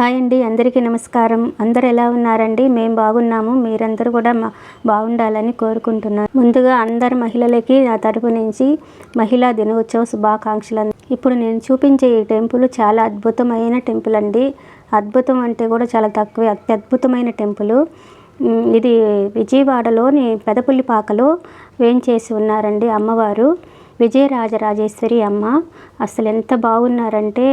Hi అండి అందరికీ నమస్కారం. అందరు ఎలా ఉన్నారండి? మేము బాగున్నాము. మీరందరూ కూడా మా బాగుండాలని కోరుకుంటున్నాను ముందుగా అందరు మహిళలకి నా తరపు నుంచి మహిళా దినోత్సవ శుభాకాంక్షలు ఇప్పుడు నేను చూపించే ఈ టెంపుల్ చాలా అద్భుతమైన టెంపుల్ అండి. అద్భుతం అంటే కూడా చాలా తక్కువే అత్యద్భుతమైన టెంపుల్. ఇది విజయవాడలోని పెదపుల్లిపాకలో వేయించేసి ఉన్నారండి అమ్మవారు. విజయరాజరాజేశ్వరి అమ్మ అసలు ఎంత బాగున్నారంటే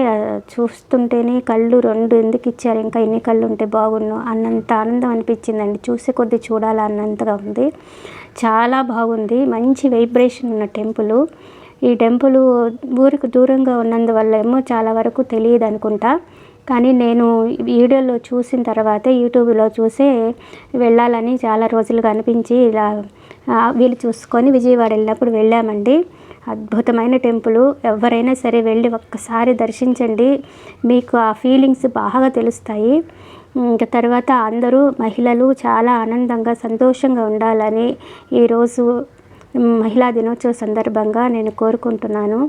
చూస్తుంటేనే కళ్ళు రెండు ఎందుకు ఇచ్చారు? ఇంకా ఎన్ని కళ్ళు ఉంటే బాగున్నావు అన్నంత ఆనందం అనిపించిందండి. చూసే కొద్ది చూడాలన్నంతగా ఉంది. చాలా బాగుంది. మంచి వైబ్రేషన్ ఉన్న టెంపుల్. ఈ టెంపుల్ ఊరికి దూరంగా ఉన్నందువల్ల ఏమో చాలా వరకు తెలియదు అనుకుంటా. కానీ నేను వీడియోలో చూసిన తర్వాత యూట్యూబ్లో చూసే వెళ్ళాలని చాలా రోజులుగా అనిపించి ఇలా వీలు చూసుకొని విజయవాడ వెళ్ళినప్పుడు వెళ్ళామండి. అద్భుతమైన టెంపుల్. ఎవరైనా సరే వెళ్ళి ఒక్కసారి దర్శించండి. మీకు ఆ ఫీలింగ్స్ బాగా తెలుస్తాయి. ఇంకా తర్వాత అందరూ మహిళలు చాలా ఆనందంగా సంతోషంగా ఉండాలని ఈరోజు మహిళా దినోత్సవ సందర్భంగా నేను కోరుకుంటున్నాను.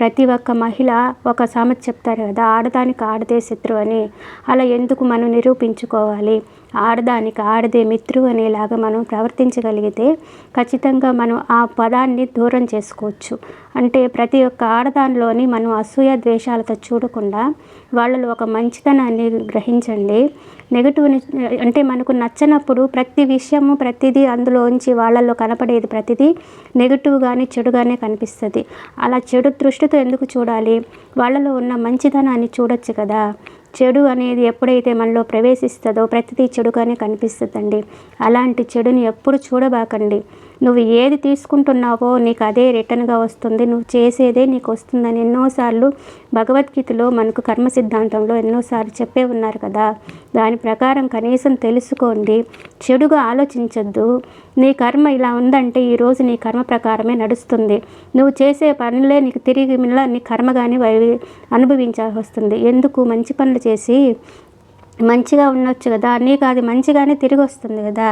ప్రతి ఒక్క మహిళ ఒక సామెత చెప్తారు కదా ఆడదానికి ఆడదే శత్రువు అని. అలా ఎందుకు మనం నిరూపించుకోవాలి? ఆడదానికి ఆడదే మిత్రు అనేలాగా మనం ప్రవర్తించగలిగితే ఖచ్చితంగా మనం ఆ పదాన్ని దూరం చేసుకోవచ్చు. అంటే ప్రతి ఒక్క ఆడదానిలోని మనం అసూయ ద్వేషాలతో చూడకుండా వాళ్ళలో ఒక మంచితనాన్ని గ్రహించండి. నెగటివ్ని అంటే మనకు నచ్చనప్పుడు ప్రతి విషయము ప్రతిదీ అందులోంచి వాళ్ళల్లో కనపడేది ప్రతిదీ నెగిటివ్గానే చెడుగానే కనిపిస్తుంది. అలా చెడు దృష్టితో ఎందుకు చూడాలి? వాళ్ళలో ఉన్న మంచితనాన్ని చూడొచ్చు కదా. చెడు అనేది ఎప్పుడైతే మనలో ప్రవేశిస్తుందో ప్రతిదీ చెడుగానే కనిపిస్తుందండి. అలాంటి చెడుని ఎప్పుడు చూడబాకండి. నువ్వు ఏది తీసుకుంటున్నావో నీకు అదే రిటర్న్గా వస్తుంది. నువ్వు చేసేదే నీకు వస్తుందని ఎన్నోసార్లు భగవద్గీతలో మనకు కర్మ సిద్ధాంతంలో ఎన్నోసార్లు చెప్పే ఉన్నారు కదా. దాని ప్రకారం కనీసం తెలుసుకోండి. చెడుగా ఆలోచించొద్దు. నీ కర్మ ఇలా ఉందంటే ఈరోజు నీ కర్మ ప్రకారమే నడుస్తుంది. నువ్వు చేసే పనులే నీకు తిరిగి మిల్ల నీ కర్మగానే వై అనుభవించాల్సి వస్తుంది. ఎందుకు? మంచి పనులు చేసి మంచిగా ఉండొచ్చు కదా. నీకు అది మంచిగానే తిరిగి వస్తుంది కదా.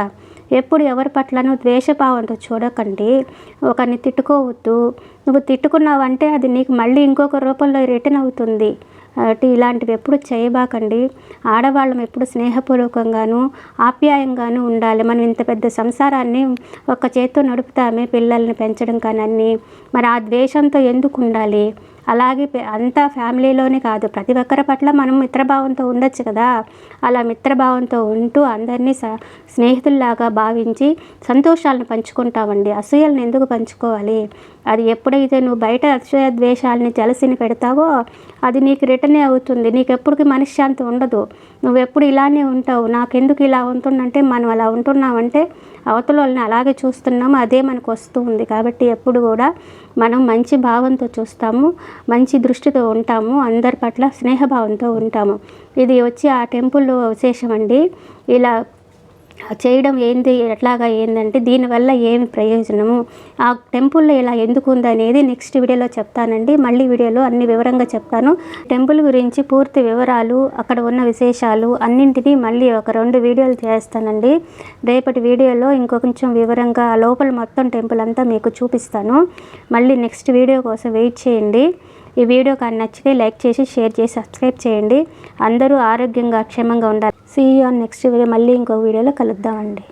ఎప్పుడు ఎవరి పట్లను ద్వేషభావంతో చూడకండి. ఒకరిని తిట్టుకోవద్దు. నువ్వు తిట్టుకున్నావంటే అది నీకు మళ్ళీ ఇంకొక రూపంలో రిటర్న్ అవుతుంది. కాబట్టి ఇలాంటివి ఎప్పుడు చేయబాకండి. ఆడవాళ్ళం ఎప్పుడు స్నేహపూర్వకంగాను ఆప్యాయంగాను ఉండాలి. మనం ఇంత పెద్ద సంసారాన్ని ఒక చేత్తో నడుపుతామే పిల్లల్ని పెంచడం కానీ అన్నీ మరి ఆ ద్వేషంతో ఎందుకు ఉండాలి? అలాగే అంతా ఫ్యామిలీలోనే కాదు. ప్రతి ఒక్కరి పట్ల మనం మిత్రభావంతో ఉండొచ్చు కదా. అలా మిత్రభావంతో ఉంటూ అందరినీ స స్నేహితుల్లాగా భావించి సంతోషాలను పంచుకుంటామండి. అసూయలను ఎందుకు పంచుకోవాలి? అది ఎప్పుడైతే నువ్వు బయట అక్షయ ద్వేషాలని జలసిని పెడతావో అది నీకు రిటర్నే అవుతుంది. నీకు ఎప్పటికీ మనశ్శాంతి ఉండదు. నువ్వు ఎప్పుడు ఇలానే ఉంటావు. నాకెందుకు ఇలా ఉంటుందంటే మనం అలా ఉంటున్నామంటే అవతల వాళ్ళని అలాగే చూస్తున్నాము. అదే మనకు వస్తూ ఉంది. కాబట్టి ఎప్పుడు కూడా మనం మంచి భావంతో చూస్తాము. మంచి దృష్టితో ఉంటాము. అందరి పట్ల స్నేహభావంతో ఉంటాము. ఇది వచ్చి ఆ టెంపుల్లో విశేషం అండి ఇలా చేయడం ఏంది? ఎట్లాగా ఏందంటే దీనివల్ల ఏమి ప్రయోజనము? ఆ టెంపుల్లో ఇలా ఎందుకు ఉంది అనేది నెక్స్ట్ వీడియోలో చెప్తానండి. మళ్ళీ వీడియోలో అన్ని వివరంగా చెప్తాను. టెంపుల్ గురించి పూర్తి వివరాలు అక్కడ ఉన్న విశేషాలు అన్నింటినీ మళ్ళీ ఒక రెండు వీడియోలు చేస్తానండి. రేపటి వీడియోలో ఇంకొంచెం వివరంగా లోపల మొత్తం టెంపుల్ అంతా మీకు చూపిస్తాను. మళ్ళీ నెక్స్ట్ వీడియో కోసం వెయిట్ చేయండి. ఈ వీడియో కానీ నచ్చితే లైక్ చేసి షేర్ చేసి సబ్స్క్రైబ్ చేయండి. అందరూ ఆరోగ్యంగా క్షేమంగా ఉండాలి. సీ ఆన్ నెక్స్ట్ వీడియో మళ్ళీ ఇంకో వీడియోలో కలుద్దామండి.